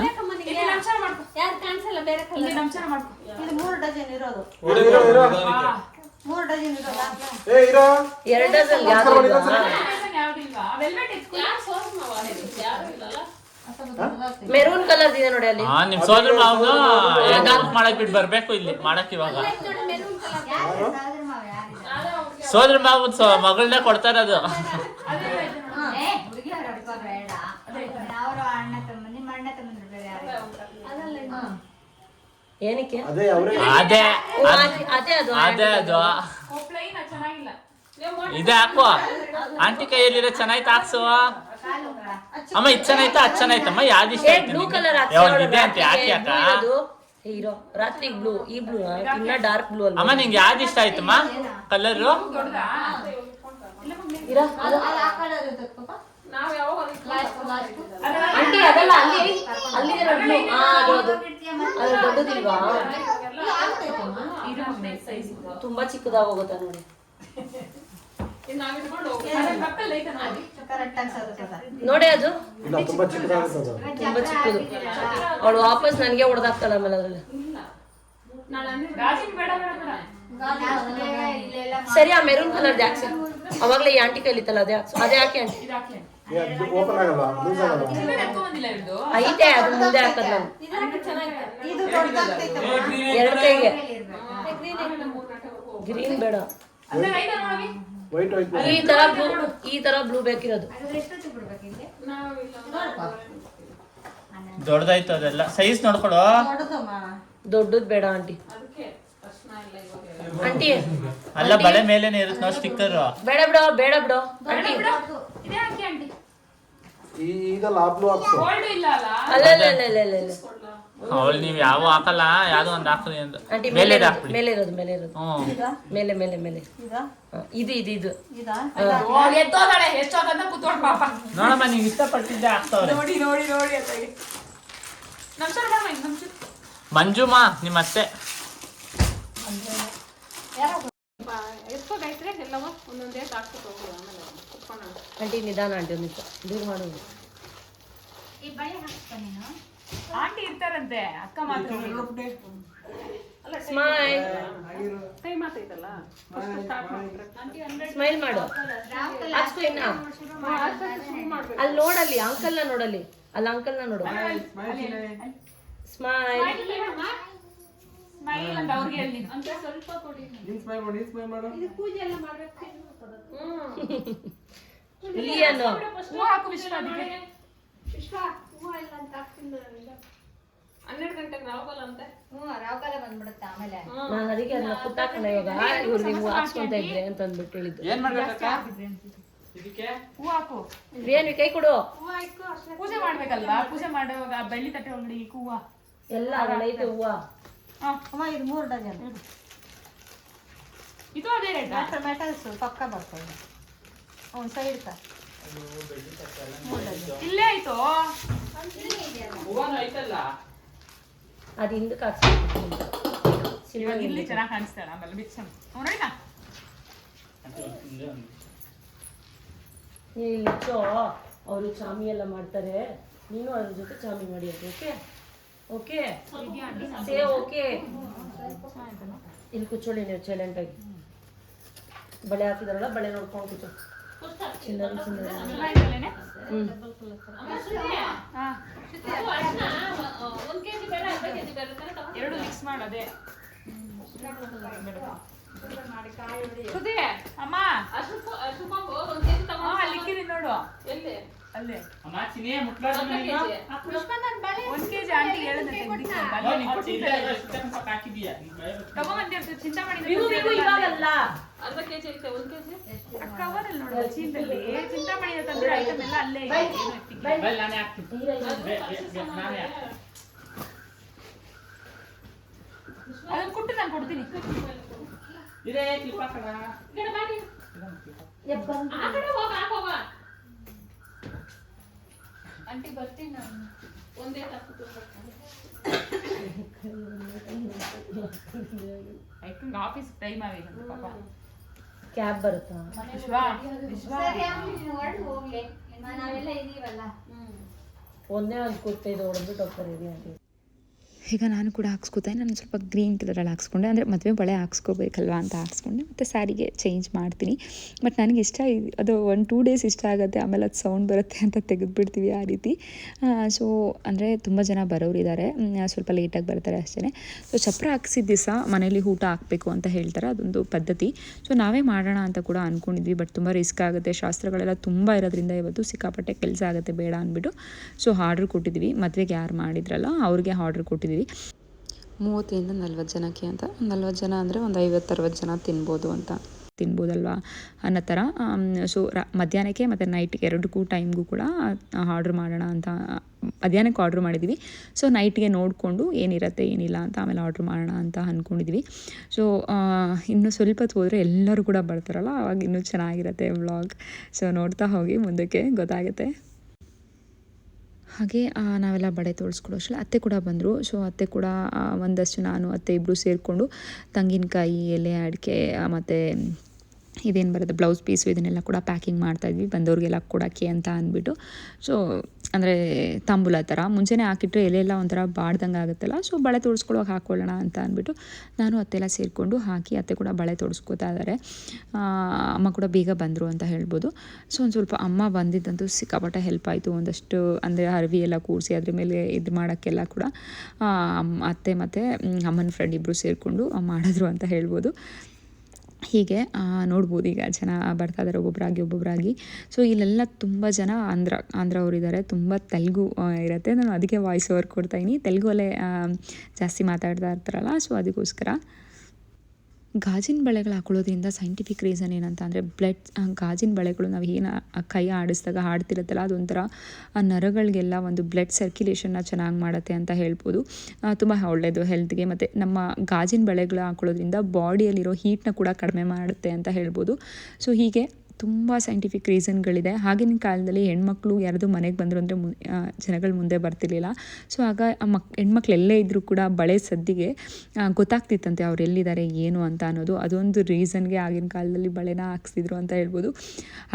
ಯಾರು ಕಾಣಿಸಲ್ಲ? ಬೇರೆ ಇಲ್ಲಿ ನಮಸ್ಕಾರ ಮಾಡ್ಕೊ. ಇದು ಮೂರು ಡಜನ್ ಇರೋದು. ಮೂರು ಡಜನ್ ಇರೋದು? ಎರಡು ಮೆರೂನ್ ಕಲರ್ ಇದೆ ನೋಡಿ ಅಲ್ಲಿ. ಹಾ ನಿಮ್ಮ ಸೋದರ ಮಾವನ? ಏನಾದ್ರು ಮಾಡಕ್ ಬಿಟ್ಟು ಬರಬೇಕು ಇಲ್ಲಿ ಮಾಡಕ್ ಇವಾಗ. ಸೋದರ ಮಾವ ಮಗಳನ್ನ ಕೊಡ್ತಾರೆ ಅದು. ಏನಕ್ಕೆ? ಅದೇ ಅದು ಇದೆ ಹಾಕುವ ಆಂಟಿ ಕೈಯಲ್ಲಿರೋ ಚೆನ್ನಾಗಿ ತಾಕ್ಸುವ ಅಮ್ಮ ಇದು ಚೆನ್ನಾಯ್ತಾ ಅದು ಚೆನ್ನಾಯ್ತಮ್ಮ ಯಾವ್ದು ಇಷ್ಟ ಏ ಆಯ್ತು ಬ್ಲೂ? ಕಲರ್ ಯಾವ್ದು ಇದೆ ಅಂತ? ಯಾಕೆ ಅಕ್ಕ ಹೀರೋ ರಾತ್ರಿ ಬ್ಲೂ ಈ ಬ್ಲೂ ಇನ್ನ ಡಾರ್ಕ್ ಬ್ಲೂ ಅಲ್ವಾ? ಅಮ್ಮ ನಿಂಗೆ ಯಾವ್ದು ಇಷ್ಟ ಆಯ್ತಮ್ಮ? ಕಲರು ಇರೋ, ಅದು- ನಾವ್ ಯಾವಾಗ ಆಂಟಿ ಅದಲ್ಲ ಅಲ್ಲಿ ಅಲ್ಲಿದೆ ನೋಡಿ blue. ಆ, ಅದು ಅದು. ಅದು ದೊಡ್ಡದಿಲ್ವಾ? ತುಂಬಾ ಚಿಕ್ಕದಾಗ ಹೋಗುತ್ತಾ ನೋಡಿ. ನೋಡಿ ಅದು. ಇಲ್ಲ ತುಂಬಾ ಚಿಕ್ಕದಾಗುತ್ತೆ ಅದು. ತುಂಬಾ ಚಿಕ್ಕದು. ಅವಳು ವಾಪಸ್ ನನಗೆ ಹೊಡೆದಾಕ್ತಾಳೆ ಆಮೇಲೆ ಅದರಲ್ಲಿ. ಸರಿ ಆ ಮೆರೂನ್ ಕಲರ್ ಹಾಕ್ಸಿ. ಅವಾಗಲೇ ಈ ಆಂಟಿ ಕೈಲಿತ್ತಲ್ಲ ಅದೇ ಹಾಕ್ಸು. ಅದೇ ಹಾಕಿ ಆಂಟಿ ಐತೆ ಅದು ಮುಂದೆ ಹಾಕದ್ ನಾವು ಎರಡು ಕೈಗೆ. ಗ್ರೀನ್ ಬೇಡ. ವೈಟ್ ವೈಟ್ ಈ ತರ ಬ್ಲೂ ಈ ತರ ಬ್ಲೂ ಬೇಕಿರೋದು. ದೊಡ್ಡದಾಯ್ತು ಅದೆಲ್ಲ. ಸೈಜ್ ನೋಡ್ಕೊಡು. ದೊಡ್ಡದ್ ಬೇಡ ಆಂಟಿ. ಆಂಟಿ ಅಲ್ಲ ಬಳೆ ಮೇಲೇನೆ ಇರುತ್ತೆ ನಾವು ಸ್ಟಿಕ್ಕರ್ ಬೇಡ ಬಿಡೋ ಬೇಡ. ಬಿಡೋ ಆಂಟಿ. ಇದೇ ಹಾಕಿ ಆಂಟಿ. ಈ ಇದಲ್ಲ ಆ ಬ್ಲೂ ಹಾಕ್ಸು. ಗೋಲ್ಡ್ ಇಲ್ಲ ಅಲ್ಲ? ಅಲ್ಲ ಅಲ್ಲ ಅಲ್ಲ ಅಲ್ಲ ಅಲ್ಲ ಅಲ್ಲ ಅವಳು ನೀವು ಯಾವ ಹಾಕಲ್ಲ ಯಾವ್ದೋ ಒಂದು ಅಂತ ಮೇಲೆ ಮೇಲೆ ಇರೋದು ಮೇಲೆ ಇರೋದು ಹ್ಞೂ. ಮೇಲೆ ಮೇಲೆ ಮೇಲೆ. ಇದು ಇದು ಇದು. ನೋಡಮ್ಮ ನೀವು ಇಷ್ಟಪಟ್ಟಿದ್ದೆ ಹಾಕ್ತಾವ್ರೆ ನೋಡಿ ನೋಡಿ ನೋಡಿ ಅಂತ ಮಂಜುಮ್ಮ ನಿಮ್ಮ ಅತ್ತೆ ಆಂಟಿ ನಿಧಾನ ಆಂಟಿ ಒಂದು ದೂರ ಮಾಡೋದು. ಆಂಟಿ ಇರ್ತಾರಂತೆ ಅಕ್ಕ ಮಾತ್ರ ಅಲ್ಲ ಸ್ಮೈಲ್ ಕೈ ಮಾತೈತಲ್ಲ ಸ್ಮೈಲ್ ಮಾಡು. ಅಷ್ಟು. ಇನ್ನ. ಅಲ್ಲಿ ನೋಡಲ್ಲಿ ಅಂಕಲ್ನ ನೋಡಲ್ಲಿ. ಅಲ್ಲಿ ಅಂಕಲ್ನ ನೋಡು. ಸ್ಮೈಲ್ ಸ್ಮೈಲ್ ಅಂತ ಅವ್ರಿಗೆ ಅಂತ ಸ್ವಲ್ಪ ಕೊಡಿ. ನೀನ್ ಸ್ಮೈಲ್ ಮಾಡಿ ಸ್ಮೈಲ್ ಮಾಡು. ಇದು ಪೂಜೆ ಎಲ್ಲ ಮಾಡ್ಬೇಕು. ಲಿಯನ್ ಹೂ ಹಾಕು ವಿಶ್ವ. ಅದಕ್ಕೆ ಹನ್ನೆರಡು ಗಂಟೆಗೆ ರಾವಬಲ್ ಅಂತೆ? ಹ್ಞೂ ಬಂದ್ಬಿಡುತ್ತೆ ಆಮೇಲೆ. ನಾನು ಅದಕ್ಕೆ ಅದನ್ನ ಪುಟ್ಟಾಕಣ ಇವಾಗ. ಇವ್ರು ನೀವು ಹಾಕ್ಸ್ಕೊಂತ ಇದ್ರೆ ಅಂತ ಅಂದ್ಬಿಟ್ಟು ಹೇಳಿದ್ದು ಏನ್ ಮಾಡ್ಬೇಕಕ್ಕ ಇದಕ್ಕೆ? ಹೂ ಹಾಕು. ಏನ್ ಕೈ ಕೊಡು. ಪೂಜೆ ಮಾಡ್ಬೇಕಲ್ವಾ? ಪೂಜೆ ಮಾಡುವಾಗ ಬೆಳ್ಳಿ ತಟ್ಟೆ ಒಳಗಡೆ ಈ ಹೂವ. ಎಲ್ಲ ಐತೆ ಹೂವ. ಹಾ, ಅಮ್ಮ ಇದು ಮೂರು ಡಜನ್. ಇದು. ಅದೇ ರೇಟ್? ಮೆಟಲ್ಸ್ ಪಕ್ಕ ಬರ್ತದೆ. ಒಂದು ಸೈಡ್ ಕ. ಇಲ್ಲೇ ಆಯ್ತು? ಹೂವನು ಐತಲ್ಲ ಅದು ಹಿಂದಕ್ಕೆ ಹಾಕ್ಸ್ಬೇಕು ಇವಾಗ ಇಲ್ಲಿ ಚೆನ್ನಾಗಿ ಕಾಣಿಸ್ತಾಳ ಆಮೇಲೆ ಬಿಚ್ಚ. ನೋಡಿನ ನೀನು ಇಲ್ಲಿ ಇಚ್ಚೋ? ಅವರು ಚಾಮಿ ಎಲ್ಲ ಮಾಡ್ತಾರೆ. ನೀನು ಅದ್ರ ಜೊತೆ ಚಾಮಿ ಮಾಡಿ ಓಕೆ? ಓಕೆ? Say okay? ಇಲ್ಲಿ ಕುಚ್ಚೋಳಿ ನೀವು ಸೈಲೆಂಟ್ ಆಗಿ. ಬಳೆ ಹಾಕಿದಾರಲ್ಲ ಬಳೆ ನೋಡ್ಕೊಂಡು ಕೂತು చిన్నది చిన్నది ಎರಡು ಮಿಕ್ಸ್ ಅಮ್ಮ. ಅಲ್ಲಿಕ್ಕಿರಿ ನೋಡು. ಎಲ್ಲಿ? ಅಲ್ಲೇ. ಅಮ್ಮ ಚಿನಿಯ ಮುಟ್ಲಾರ್ದ ಮನೆಗೆ? ಒಂದ್ ಕೆಜಿ ಆಂಟಿ ಹೇಳಿದ್ರೆ ಇವು ಇವು ಇವಾಗಲ್ಲ ಅರ್ಧ ಕೆಜಿ ಐತೆ ಒಂದ್ ಕೆಜಿ? ಕವರಲ್ಲಿ ನೋಡು ಚೀಲದಲ್ಲಿ ಚಿಂತಾಮಣಿ ತಂದ್ರೆ ಐಟಮ್ ಎಲ್ಲ ಅಲ್ಲೇ. ನಾನೇ ನಾನೇ ಅದನ್ನ ಕೊಟ್ಟು ನಾನು ಕೊಡ್ತೀನಿ. ಇದೇ ಕ್ಲಿಪ್ ಹಾಕಣ ಆ ಕಡೆ ಹೋಗ ಹೋಗ. ಆಂಟಿ ಬರ್ತೀನಿ ನಾನು ಒಂದೇ ತಪ್ಪು ಐಕಂಗ್ ಆಫೀಸ್ ಟೈಮ್ ಆಗಿದೆ ಪಾಪ ಕ್ಯಾಬ್ ಬರುತ್ತಾ ವಿಶ್ವ ವಿಶ್ವ ಸರಿ ಆಮೇಲೆ ನೀನು ಹೊರಡು ಹೋಗ್ಲಿ ನಾವೆಲ್ಲ ಇದೀವಲ್ಲ ಒಂದೇ ಒಂದು ಕುರ್ತೆ ಇದು ಹೊಡೆದ್ಬಿಟ್ಟು ಹೋಗ್ತಾರೆ ಇರಿ ಆಂಟಿ ಈಗ ನಾನು ಕೂಡ ಹಾಕ್ಸ್ಕೊತಾ ನಾನು ಸ್ವಲ್ಪ ಗ್ರೀನ್ ಕಲರಲ್ಲಿ ಹಾಕ್ಸ್ಕೊಂಡೆ. ಅಂದರೆ ಮದುವೆ ಬಳೆ ಹಾಕ್ಸ್ಕೋಬೇಕಲ್ವ ಅಂತ ಹಾಕ್ಸ್ಕೊಂಡೆ. ಮತ್ತು ಸ್ಯಾರಿಗೆ ಚೇಂಜ್ ಮಾಡ್ತೀನಿ. ಬಟ್ ನನಗೆ ಇಷ್ಟ ಅದು ಒಂದು ಟೂ ಡೇಸ್ ಇಷ್ಟ ಆಗುತ್ತೆ. ಆಮೇಲೆ ಅದು ಸೌಂಡ್ ಬರುತ್ತೆ ಅಂತ ತೆಗೆದುಬಿಡ್ತೀವಿ ಆ ರೀತಿ. ಸೊ ಅಂದರೆ ತುಂಬ ಜನ ಬರೋರಿದ್ದಾರೆ ಇದ್ದಾರೆ ಸ್ವಲ್ಪ ಲೇಟಾಗಿ ಬರ್ತಾರೆ ಅಷ್ಟೇ ಸೊ ಚಪ್ರ ಹಾಕ್ಸಿದ ದಿವಸ ಮನೇಲಿ ಊಟ ಹಾಕಬೇಕು ಅಂತ ಹೇಳ್ತಾರೆ. ಅದೊಂದು ಪದ್ಧತಿ. ಸೊ ನಾವೇ ಮಾಡೋಣ ಅಂತ ಕೂಡ ಅಂದ್ಕೊಂಡಿದ್ವಿ ಬಟ್ ತುಂಬ ರಿಸ್ಕ್ ಆಗುತ್ತೆ. ಶಾಸ್ತ್ರಗಳೆಲ್ಲ ತುಂಬ ಇರೋದ್ರಿಂದ ಇವತ್ತು ಸಿಕ್ಕಾಪಟ್ಟೆ ಕೆಲಸ ಆಗುತ್ತೆ. ಬೇಡ ಅಂದ್ಬಿಟ್ಟು. ಸೊ ಆರ್ಡ್ರ್ ಕೊಟ್ಟಿದ್ವಿ. ಮದುವೆಗೆ ಯಾರು ಮಾಡಿದ್ರಲ್ಲ, ಅವ್ರಿಗೆ ಆರ್ಡ್ರ್ ಕೊಟ್ಟಿದ್ವಿ. ಮೂವತ್ತರಿಂದ ನಲ್ವತ್ತು ಜನಕ್ಕೆ ಅಂತ. ನಲ್ವತ್ತು ಜನ ಅಂದರೆ ಒಂದು ಐವತ್ತು, ಅರವತ್ತು ಜನ ತಿನ್ಬೋದು ಅಂತ. ತಿನ್ಬೋದಲ್ವಾ? ಅನ್ನೋ ಥರ ಸೊ ರ, ಮಧ್ಯಾಹ್ನಕ್ಕೆ ಮತ್ತು ನೈಟ್ಗೆ ಎರಡಕ್ಕೂ ಟೈಮ್ಗೂ ಕೂಡ ಆರ್ಡ್ರ್ ಮಾಡೋಣ ಅಂತ ಮಧ್ಯಾಹ್ನಕ್ಕೆ ಆರ್ಡ್ರ್ ಮಾಡಿದ್ವಿ. ಸೊ ನೈಟ್ಗೆ ನೋಡಿಕೊಂಡು ಏನಿರುತ್ತೆ, ಏನಿಲ್ಲ ಅಂತ ಆಮೇಲೆ ಆರ್ಡ್ರ್ ಮಾಡೋಣ ಅಂತ ಅಂದ್ಕೊಂಡಿದ್ವಿ ಸೊ ಇನ್ನು ಸ್ವಲ್ಪ ಹೋದರೆ ಎಲ್ಲರೂ ಕೂಡ ಬರ್ತಾರಲ್ಲ, ಅವಾಗ ಇನ್ನೂ ಚೆನ್ನಾಗಿರುತ್ತೆ ವ್ಲಾಗ್ ಸೊ ನೋಡ್ತಾ ಹೋಗಿ ಮುಂದಕ್ಕೆ ಗೊತ್ತಾಗುತ್ತೆ. ಹಾಗೆ ನಾವೆಲ್ಲ ಬಡೆ ತೋರಿಸ್ಕೊಡೋ ಅಷ್ಟರಲ್ಲಿ ಅತ್ತೆ ಕೂಡ ಬಂದರು. ಸೊ ಅತ್ತೆ ಕೂಡ ಒಂದಷ್ಟು ನಾನು, ಅತ್ತೆ ಇಬ್ಬರು ಸೇರಿಕೊಂಡು ತೆಂಗಿನಕಾಯಿ, ಎಲೆ, ಅಡಿಕೆ ಮತ್ತು ಇದೇನು ಬರುತ್ತೆ, ಬ್ಲೌಸ್ ಪೀಸು ಇದನ್ನೆಲ್ಲ ಕೂಡ ಪ್ಯಾಕಿಂಗ್ ಮಾಡ್ತಾಯಿದ್ವಿ ಬಂದವ್ರಿಗೆಲ್ಲ ಕೊಡೋಕ್ಕೆ ಅಂತ ಅಂದ್ಬಿಟ್ಟು. ಸೊ ಅಂದರೆ ತಾಂಬೂಲ ಥರ ಮುಂಚೆನೇ ಹಾಕಿಟ್ಟರೆ ಎಲೆ ಎಲ್ಲ ಒಂಥರ ಬಾಡ್ದಂಗೆ ಆಗುತ್ತಲ್ಲ ಸೊ ಬಳೆ ತೋರಿಸ್ಕೊಳ್ಳೋಕೆ ಹಾಕ್ಕೊಳ್ಳೋಣ ಅಂತ ಅಂದ್ಬಿಟ್ಟು ನಾನು ಅತ್ತೆಲ್ಲ ಸೇರಿಕೊಂಡು ಹಾಕಿ ಅತ್ತೆ ಕೂಡ ಬಳೆ ತೋರಿಸ್ಕೋತಾ ಇದ್ದಾರೆ ಅಮ್ಮ ಕೂಡ ಬೇಗ ಬಂದರು ಅಂತ ಹೇಳ್ಬೋದು. ಸೊ ಒಂದು ಸ್ವಲ್ಪ ಅಮ್ಮ ಬಂದಿದ್ದಂತೂ ಸಿಕ್ಕಾಪಟ್ಟೆ ಹೆಲ್ಪ್ ಆಯಿತು. ಒಂದಷ್ಟು ಅಂದರೆ ಅರವಿ ಎಲ್ಲ ಕೂರಿಸಿ ಅದ್ರ ಮೇಲೆ ಇದು ಮಾಡೋಕ್ಕೆಲ್ಲ ಕೂಡ ಅತ್ತೆ ಮತ್ತು ಅಮ್ಮನ ಫ್ರೆಂಡ್ ಇಬ್ಬರು ಸೇರಿಕೊಂಡು ಮಾಡಿದ್ರು ಅಂತ ಹೇಳ್ಬೋದು. ಹೀಗೆ ನೋಡ್ಬೋದು. ಈಗ ಜನ ಬರ್ತಾ ಇದ್ದಾರೆ ಒಬ್ಬೊಬ್ಬರಾಗಿ ಒಬ್ಬೊಬ್ಬರಾಗಿ ಸೊ ಇಲ್ಲೆಲ್ಲ ತುಂಬ ಜನ ಆಂಧ್ರ ಆಂಧ್ರ ಇದ್ದಾರೆ ತುಂಬ ತೆಲುಗು ಇರುತ್ತೆ. ನಾನು ಅದಕ್ಕೆ ವಾಯ್ಸ್ ಓವರ್ ಕೊಡ್ತಾಯಿನಿ ತೆಲುಗಲ್ಲೇ ಜಾಸ್ತಿ ಮಾತಾಡ್ತಾ ಇರ್ತಾರಲ್ಲ ಸೊ ಅದಕ್ಕೋಸ್ಕರ. ಗಾಜಿನ ಬಳೆಗಳು ಹಾಕೊಳ್ಳೋದ್ರಿಂದ ಸೈಂಟಿಫಿಕ್ ರೀಸನ್ ಏನಂತ ಅಂದರೆ ಬ್ಲಡ್ ಗಾಜಿನ ಬಳೆಗಳು ನಾವು ಏನು ಕೈ ಆಡಿಸಿದಾಗ ಆಡ್ತಿರುತ್ತಲ್ಲ ಅದೊಂಥರ, ಆ ನರಗಳಿಗೆಲ್ಲ ಒಂದು ಬ್ಲಡ್ ಸರ್ಕ್ಯುಲೇಷನ್ನ ಚೆನ್ನಾಗಿ ಮಾಡುತ್ತೆ ಅಂತ ಹೇಳ್ಬೋದು. ತುಂಬ ಒಳ್ಳೆಯದು ಹೆಲ್ತ್ಗೆ ಮತ್ತು ನಮ್ಮ ಗಾಜಿನ ಬಳೆಗಳು ಹಾಕೊಳ್ಳೋದ್ರಿಂದ ಬಾಡಿಯಲ್ಲಿರೋ ಹೀಟ್ನ ಕೂಡ ಕಡಿಮೆ ಮಾಡುತ್ತೆ ಅಂತ ಹೇಳ್ಬೋದು. ಸೊ ಹೀಗೆ ತುಂಬ ಸೈಂಟಿಫಿಕ್ ರೀಸನ್ಗಳಿದೆ ಆಗಿನ ಕಾಲದಲ್ಲಿ ಹೆಣ್ಮಕ್ಳು ಯಾರ್ದು ಮನೆಗೆ ಬಂದರು ಅಂದರೆ ಮು ಜನಗಳು ಮುಂದೆ ಬರ್ತಿರ್ಲಿಲ್ಲ. ಸೊ ಆಗ ಮಕ್, ಹೆಣ್ಮಕ್ಳು ಎಲ್ಲೇ ಇದ್ದರೂ ಕೂಡ ಬಳೆ ಸದ್ದಿಗೆ ಗೊತ್ತಾಗ್ತಿತ್ತಂತೆ ಅವ್ರು ಎಲ್ಲಿದ್ದಾರೆ, ಏನು ಅಂತ ಅನ್ನೋದು. ಅದೊಂದು ರೀಸನ್ಗೆ ಆಗಿನ ಕಾಲದಲ್ಲಿ ಬಳೆನ ಹಾಕ್ಸಿದ್ರು ಅಂತ ಹೇಳ್ಬೋದು.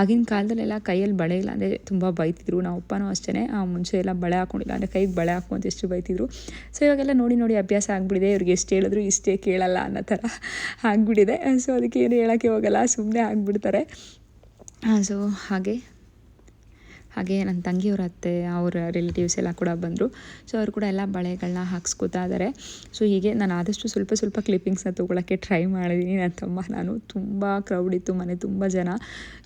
ಆಗಿನ ಕಾಲದಲ್ಲೆಲ್ಲ ಕೈಯಲ್ಲಿ ಬಳೆ ಇಲ್ಲ ಅಂದರೆ ತುಂಬ ಬೈತಿದ್ರು. ನಾವು ಅಪ್ಪನೂ ಅಷ್ಟೇ ಮುಂಚೆ ಎಲ್ಲ ಬಳೆ ಹಾಕೊಂಡಿಲ್ಲ ಅಂದರೆ ಕೈಗೆ ಬಳೆ ಹಾಕುವಂತ ಎಷ್ಟು ಬೈತಿದ್ರು. ಸೊ ಇವಾಗೆಲ್ಲ ನೋಡಿ ನೋಡಿ ಅಭ್ಯಾಸ ಆಗಿಬಿಟ್ಟಿದೆ. ಇವ್ರಿಗೆ ಎಷ್ಟು ಹೇಳಿದ್ರು ಇಷ್ಟೇ ಕೇಳಲ್ಲ ಅನ್ನೋ ಥರ ಆಗ್ಬಿಟ್ಟಿದೆ. ಸೊ ಅದಕ್ಕೆ ಏನು ಹೇಳೋಕ್ಕೆ ಹೋಗಲ್ಲ. ಸುಮ್ಮನೆ ಆಗಿಬಿಡ್ತಾರೆ. ಸೊ ಹಾಗೆ. ಹಾಗೆ ನನ್ನ ತಂಗಿಯವ್ರ ಅತ್ತೆ, ಅವರ ರಿಲೇಟಿವ್ಸ್ ಎಲ್ಲ ಕೂಡ ಬಂದರು. ಸೊ ಅವರು ಕೂಡ ಎಲ್ಲ ಬಳೆಗಳನ್ನ ಹಾಕ್ಸ್ಕೊತಾ ಇದ್ದಾರೆ ಸೊ ಹೀಗೆ ನಾನು ಆದಷ್ಟು ಸ್ವಲ್ಪ ಸ್ವಲ್ಪ ಕ್ಲಿಪ್ಪಿಂಗ್ಸ್ನ ತೊಗೊಳಕ್ಕೆ ಟ್ರೈ ಮಾಡಿದ್ದೀನಿ ನನ್ನ ತಮ್ಮ, ನಾನು ತುಂಬ ಕ್ರೌಡ್ ಇತ್ತು ಮನೆ, ತುಂಬ ಜನ.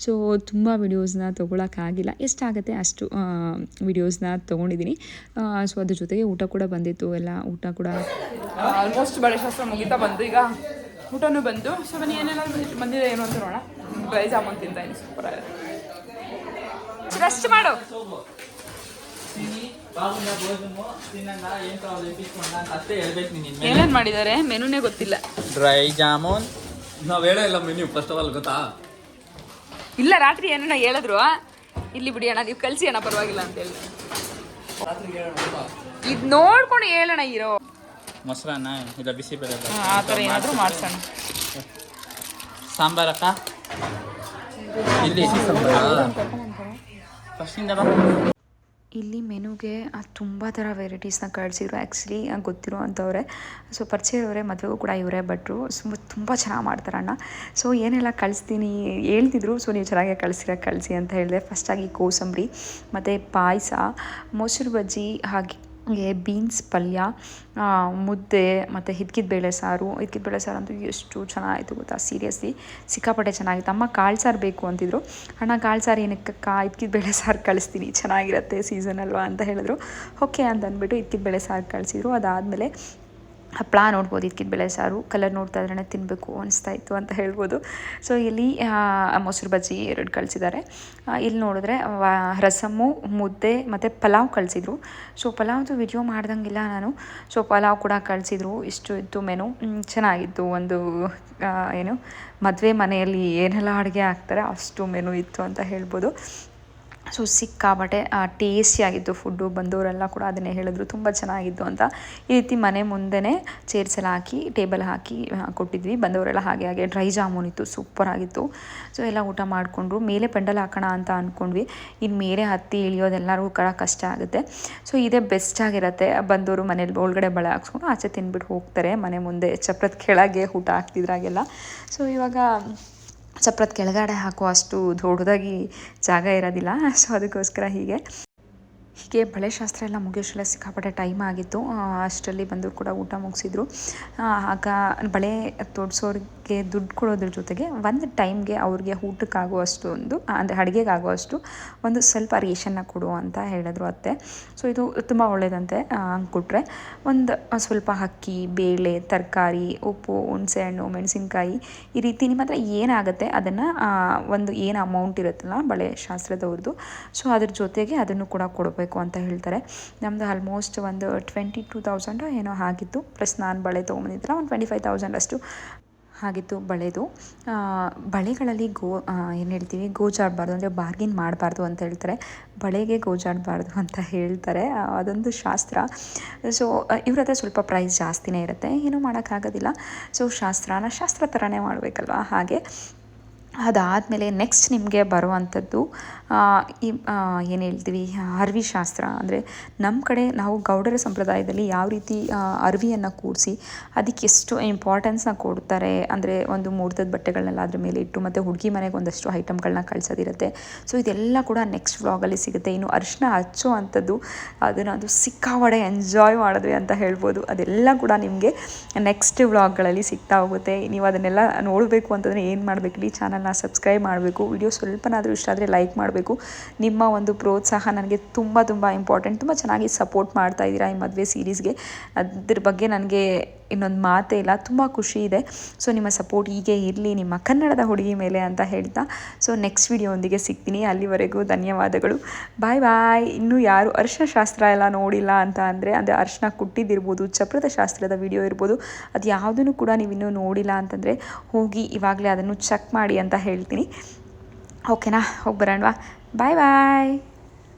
ಸೊ ತುಂಬ ವಿಡಿಯೋಸ್ನ ತೊಗೊಳಕ್ಕಾಗಿಲ್ಲ ಎಷ್ಟಾಗುತ್ತೆ ಅಷ್ಟು ವಿಡಿಯೋಸ್ನ ತೊಗೊಂಡಿದ್ದೀನಿ ಸೊ ಅದ್ರ ಜೊತೆಗೆ ಊಟ ಕೂಡ ಬಂದಿತ್ತು. ಎಲ್ಲ ಊಟ ಕೂಡ ಆಲ್ಮೋಸ್ಟ್ ಬಳೆ ಶಾಸ್ತ್ರ ಮುಗಿತಾ ಬಂದು ಈಗ ಊಟನೂ ಬಂತು ಸೊ ಬನ್ನಿ, ಏನೆಲ್ಲ ಬಂದಿದೆ, ಏನು ಅಂತ ನೋಡೋಣ. ಡ್ರೈ ಜಾಮೂನ್ ತಿಂತ ಇದ್ದೀನಿ ಸೂಪರ್ ಆಗಿದೆ. ರೆಸ್ಟ್ ಮಾಡು. ಏನೇನು ಮಾಡಿದ್ದಾರೆ? ಮೆನುನೇ ಗೊತ್ತಿಲ್ಲ. ಡ್ರೈ ಜಾಮೂನ್ ನಾವ್ ಹೇಳೇ ಇಲ್ಲ ಮೆನ್ಯೂ ಫಸ್ಟ್ ಆಫ್ ಆಲ್ ಗೊತ್ತಾ? ಇಲ್ಲ ರಾತ್ರಿ ಏನನ್ನ ಹೇಳಿದ್ರು. ಇಲ್ಲಿ ಬಿಡಿ ಅಣ್ಣ ನೀವು ಕಳಿಸಿ ಅಣ್ಣ ಪರವಾಗಿಲ್ಲ ಅಂತ ಹೇಳಿ. ಇದು ನೋಡ್ಕೊಂಡು ಹೇಳೋಣ ಇರೋ ಮೊಸರನ್ನ ಇಲ್ಲ ಬಿಸಿ ಬೇಳೆ ಆ ಥರ ಏನಾದರೂ ಮಾಡ್ಸೋಣ. ಸಾಂಬಾರಕ್ಕ ಇಲ್ಲಿ ಮೆನುಗೆ ತುಂಬ ಥರ ವೆರೈಟೀಸ್ನ ಕಳಿಸಿದ್ರು ಆ್ಯಕ್ಚುಲಿ ಗೊತ್ತಿರೋ ಅಂಥವ್ರೆ ಸೊ ಪರಿಚಯ ಅವರೇ ಮದುವೆಗೂ ಕೂಡ ಇವರೇ ಭಟ್ರು. ಸುಮ್ ತುಂಬ ಚೆನ್ನಾಗಿ ಮಾಡ್ತಾರೆ ಅಣ್ಣ. ಸೊ ಏನೆಲ್ಲ ಕಳಿಸ್ತೀನಿ, ಹೇಳ್ತಿದ್ರು. ಸೊ ನೀವು ಚೆನ್ನಾಗೇ ಕಳಿಸಿರ, ಕಳಿಸಿ ಅಂತ ಹೇಳಿದೆ. ಫಸ್ಟಾಗಿ ಕೋಸಂಬರಿ, ಮತ್ತು ಪಾಯಸ, ಮೊಸರು ಬಜ್ಜಿ, ಹಾಗೆ ಬೀನ್ಸ್ ಪಲ್ಯ ಮುದ್ದೆ ಮತ್ತು ಹಿದ್ಕಿದ ಬೇಳೆ ಸಾರು. ಹಿದ್ಕಿದ ಬೇಳೆ ಸಾರು ಅಂತೂ ಎಷ್ಟು ಚೆನ್ನಾಗಿತ್ತು ಗೊತ್ತಾ? ಸೀರಿಯಸ್ಲಿ ಸಿಕ್ಕಾಪಟ್ಟೆ ಚೆನ್ನಾಗಿತ್ತು. ಅಮ್ಮ ಕಾಳು ಸಾರು ಬೇಕು ಅಂತಿದ್ರು. ಅಣ್ಣ ಕಾಳು ಸಾರು ಏನಕ್ಕೆ ಹಿದ್ಕಿದ ಬೇಳೆ ಸಾರು ಕಳಿಸ್ತೀನಿ, ಚೆನ್ನಾಗಿರುತ್ತೆ ಸೀಸನ್ ಅಲ್ವಾ ಅಂತ ಹೇಳಿದ್ರು. ಓಕೆ ಅಂತ ಅಂದ್ಬಿಟ್ಟು ಹಿದ್ಕಿದ ಬೇಳೆ ಸಾರು ಕಳಿಸಿದ್ರು. ಅದಾದಮೇಲೆ ಹಪ್ಪಳ ನೋಡ್ಬೋದು. ಇದಕ್ಕಿದ ಬೇಳೆ ಸಾರು ಕಲರ್ ನೋಡ್ತಾ ಇದ್ರೇ ತಿನ್ನಬೇಕು ಅನಿಸ್ತಾ ಇತ್ತು ಅಂತ ಹೇಳ್ಬೋದು. ಸೊ ಇಲ್ಲಿ ಮೊಸರು ಬಜ್ಜಿ ಎರಡು ಕಳಿಸಿದ್ದಾರೆ ಇಲ್ಲಿ ನೋಡಿದ್ರೆ ರಸಮು ರಸಮ್ಮು ಮುದ್ದೆ ಮತ್ತು ಪಲಾವ್ ಕಳಿಸಿದ್ರು. ಸೊ ಪಲಾವ್ದು ವಿಡಿಯೋ ಮಾಡ್ದಂಗಿಲ್ಲ ನಾನು. ಸೊ ಪಲಾವ್ ಕೂಡ ಕಳಿಸಿದ್ರು. ಇಷ್ಟು ಇತ್ತು ಮೆನು ಚೆನ್ನಾಗಿತ್ತು. ಒಂದು ಏನು, ಮದುವೆ ಮನೆಯಲ್ಲಿ ಏನೆಲ್ಲ ಅಡುಗೆ ಹಾಕ್ತಾರೆ ಅಷ್ಟು ಮೆನು ಇತ್ತು ಅಂತ ಹೇಳ್ಬೋದು. ಸೊ ಸಿಕ್ಕಾಪಟ್ಟೆ ಟೇಸ್ಟಿಯಾಗಿತ್ತು ಫುಡ್ಡು ಬಂದವರೆಲ್ಲ ಕೂಡ ಅದನ್ನೇ ಹೇಳಿದ್ರು. ತುಂಬ ಚೆನ್ನಾಗಿತ್ತು ಅಂತ ಈ ರೀತಿ ಮನೆ ಮುಂದೆನೇ ಚೇರ್ಸ್ ಎಲ್ಲ ಹಾಕಿ ಟೇಬಲ್ ಹಾಕಿ ಕೊಟ್ಟಿದ್ವಿ. ಬಂದವರೆಲ್ಲ ಹಾಗೆ ಹಾಗೆ ಡ್ರೈ ಜಾಮೂನ್ ಇತ್ತು ಸೂಪರ್ ಆಗಿತ್ತು. ಸೊ ಎಲ್ಲ ಊಟ ಮಾಡಿಕೊಂಡ್ರು. ಮೇಲೆ ಪೆಂಡಲ್ ಹಾಕೋಣ ಅಂತ ಅಂದ್ಕೊಂಡ್ವಿ ಇನ್ನು ಮೇಲೆ ಹತ್ತಿ ಇಳಿಯೋದೆಲ್ಲರಿಗೂ ಕೂಡ ಕಷ್ಟ ಆಗುತ್ತೆ. ಸೊ ಇದೇ ಬೆಸ್ಟ್ ಆಗಿರುತ್ತೆ. ಬಂದವರು ಮನೇಲಿ ಒಳಗಡೆ ಬಳೆ ಹಾಕ್ಸ್ಕೊಂಡು ಆಚೆ ತಿನ್ಬಿಟ್ಟು ಹೋಗ್ತಾರೆ. ಮನೆ ಮುಂದೆ ಚಪ್ರದ ಕೆಳಗೆ ಊಟ ಹಾಕ್ತಿದ್ರಾಗೆಲ್ಲ. ಸೊ ಇವಾಗ ಚಪ್ರದ ಕೆಳಗಡೆ ಹಾಕೋ ಅಷ್ಟು ದೊಡ್ಡದಾಗಿ ಜಾಗ ಇರೋದಿಲ್ಲ. ಸೊ ಅದಕ್ಕೋಸ್ಕರ ಹೀಗೆ. ಹೀಗೆ ಬಳೆ ಶಾಸ್ತ್ರ ಎಲ್ಲ ಮುಗಿಯೋಷ್ಟೆಲ್ಲ ಸಿಕ್ಕಾಪಟ್ಟೆ ಟೈಮ್ ಆಗಿತ್ತು. ಅಷ್ಟರಲ್ಲಿ ಬಂದರು ಕೂಡ ಊಟ ಮುಗಿಸಿದ್ರು. ಆಗ ಬಳೆ ತೊಡ್ಸೋರಿಗೆ ದುಡ್ಡು ಕೊಡೋದ್ರ ಜೊತೆಗೆ ಒಂದು ಟೈಮ್ಗೆ ಅವ್ರಿಗೆ ಊಟಕ್ಕಾಗುವಷ್ಟು ಒಂದು, ಅಂದರೆ ಅಡುಗೆಗಾಗುವಷ್ಟು ಒಂದು ಸ್ವಲ್ಪ ರೇಷನ್ನ ಕೊಡು ಅಂತ ಹೇಳಿದ್ರು ಅತ್ತೆ. ಸೊ ಇದು ತುಂಬ ಒಳ್ಳೆಯದಂತೆ ಕೊಟ್ಟರೆ ಒಂದು ಸ್ವಲ್ಪ ಅಕ್ಕಿ, ಬೇಳೆ, ತರಕಾರಿ, ಉಪ್ಪು ಹುಣಸೆಹಣ್ಣು ಮೆಣಸಿನ್ಕಾಯಿ, ಈ ರೀತಿ ನಿಮ್ಮ ಹತ್ರ ಏನಾಗುತ್ತೆ ಅದನ್ನು ಒಂದು ಏನು ಅಮೌಂಟ್ ಇರುತ್ತಲ್ಲ ಬಳೆ ಶಾಸ್ತ್ರದವ್ರದ್ದು ಸೊ ಅದ್ರ ಜೊತೆಗೆ ಅದನ್ನು ಕೂಡ ಕೊಡಬೇಕು ಅಂತ ಹೇಳ್ತಾರೆ. ನಮ್ಮದು ಆಲ್ಮೋಸ್ಟ್ ಒಂದು ಟ್ವೆಂಟಿ ಟೂ ತೌಸಂಡ್ ಏನೋ ಆಗಿತ್ತು. ಪ್ಲಸ್ ನಾನು ಬಳೆ ತೊಗೊಂಬಂದಿದ್ದರೆ ಒಂದು ಟ್ವೆಂಟಿ ಫೈವ್ ತೌಸಂಡ್ ಅಷ್ಟು. ಆಗಿತ್ತು ಬಳೆದು ಬಳೆಗಳಲ್ಲಿ ಗೋ ಏನು ಹೇಳ್ತೀವಿ, ಗೋಜಾಡಬಾರ್ದು, ಅಂದರೆ ಬಾರ್ಗಿನ್ ಮಾಡಬಾರ್ದು ಅಂತ ಹೇಳ್ತಾರೆ. ಬಳೆಗೆ ಗೋಜಾಡಬಾರ್ದು ಅಂತ ಹೇಳ್ತಾರೆ. ಅದೊಂದು ಶಾಸ್ತ್ರ. ಸೊ ಇವ್ರ ಹತ್ರ ಸ್ವಲ್ಪ ಪ್ರೈಸ್ ಜಾಸ್ತಿನೇ ಇರುತ್ತೆ. ಏನೂ ಮಾಡೋಕ್ಕಾಗೋದಿಲ್ಲ. ಸೊ ಶಾಸ್ತ್ರನ ಶಾಸ್ತ್ರ ಥರನೇ ಮಾಡಬೇಕಲ್ವ? ಹಾಗೆ. ಅದಾದಮೇಲೆ ನೆಕ್ಸ್ಟ್ ನಿಮಗೆ ಬರುವಂಥದ್ದು ಈ ಏನು ಹೇಳ್ತೀವಿ, ಅರ್ವಿ ಶಾಸ್ತ್ರ ಅಂದರೆ ನಮ್ಮ ಕಡೆ ನಾವು ಗೌಡರ ಸಂಪ್ರದಾಯದಲ್ಲಿ ಯಾವ ರೀತಿ ಅರವಿಯನ್ನು ಕೂಡಿಸಿ ಅದಕ್ಕೆ ಎಷ್ಟು ಇಂಪಾರ್ಟೆನ್ಸ್ನ ಕೊಡ್ತಾರೆ ಅಂದರೆ ಒಂದು ಮುಹೂರ್ತದ ಬಟ್ಟೆಗಳನ್ನೆಲ್ಲ ಅದ್ರ ಮೇಲೆ ಇಟ್ಟು ಮತ್ತು ಹುಡುಗಿ ಮನೆಗೆ ಒಂದಷ್ಟು ಐಟಮ್ಗಳನ್ನ ಕಳಿಸೋದಿರುತ್ತೆ. ಸೊ ಇದೆಲ್ಲ ಕೂಡ ನೆಕ್ಸ್ಟ್ ವ್ಲಾಗಲ್ಲಿ ಸಿಗುತ್ತೆ. ಇನ್ನು ಅರಿಶಿನ ಹಚ್ಚೋ ಅಂಥದ್ದು ಅದನ್ನು ಅದು ಸಿಕ್ಕಾವಡೆ ಎಂಜಾಯ್ ಮಾಡಿದ್ವಿ ಅಂತ ಹೇಳ್ಬೋದು. ಅದೆಲ್ಲ ಕೂಡ ನಿಮಗೆ ನೆಕ್ಸ್ಟ್ ವ್ಲಾಗ್ಗಳಲ್ಲಿ ಸಿಗ್ತಾ ಹೋಗುತ್ತೆ. ನೀವು ಅದನ್ನೆಲ್ಲ ನೋಡಬೇಕು ಅಂತಂದರೆ ಏನು ಮಾಡಬೇಕು? ಈ ಚಾನಲ್ನ ಸಬ್ಸ್ಕ್ರೈಬ್ ಮಾಡಬೇಕು. ವಿಡಿಯೋ ಸ್ವಲ್ಪನಾದರೂ ಇಷ್ಟ ಆದರೆ ಲೈಕ್ ಮಾಡಬೇಕು. ನಿಮ್ಮ ಒಂದು ಪ್ರೋತ್ಸಾಹ ನನಗೆ ತುಂಬ ತುಂಬ ಇಂಪಾರ್ಟೆಂಟ್ ತುಂಬ ಚೆನ್ನಾಗಿ ಸಪೋರ್ಟ್ ಮಾಡ್ತಾ ಇದ್ದೀರಾ ಈ ಮದುವೆ ಸೀರೀಸ್ಗೆ ಅದ್ರ ಬಗ್ಗೆ ನನಗೆ ಇನ್ನೊಂದು ಮಾತೇ ಇಲ್ಲ. ತುಂಬ ಖುಷಿ ಇದೆ. ಸೊ ನಿಮ್ಮ ಸಪೋರ್ಟ್ ಹೀಗೆ ಇರಲಿ. ನಿಮ್ಮ ಕನ್ನಡದ ಹುಡುಗಿ ಮೇಲೆ ಅಂತ ಹೇಳ್ತಾ. ಸೊ ನೆಕ್ಸ್ಟ್ ವಿಡಿಯೋದೊಂದಿಗೆ ಸಿಗ್ತೀನಿ. ಅಲ್ಲಿವರೆಗೂ ಧನ್ಯವಾದಗಳು. ಬಾಯ್ ಬಾಯ್ ಇನ್ನೂ ಯಾರು ಅರ್ಶನ ಶಾಸ್ತ್ರ ಎಲ್ಲ ನೋಡಿಲ್ಲ ಅಂತ ಅಂದರೆ ಅಂದರೆ ಅರ್ಶನ ಕುಟ್ಟಿದ್ದಿರ್ಬೋದು ಚಪ್ರದ ಶಾಸ್ತ್ರದ ವಿಡಿಯೋ ಇರ್ಬೋದು ಅದು ಯಾವುದನ್ನು ಕೂಡ ನೀವು ಇನ್ನೂ ನೋಡಿಲ್ಲ ಅಂತಂದರೆ, ಹೋಗಿ ಇವಾಗಲೇ ಅದನ್ನು ಚೆಕ್ ಮಾಡಿ ಅಂತ ಹೇಳ್ತೀನಿ. ಓಕೆನಾ? ಹೋಗಿ ಬರೋಣವಾ ಬಾಯ್ ಬಾಯ್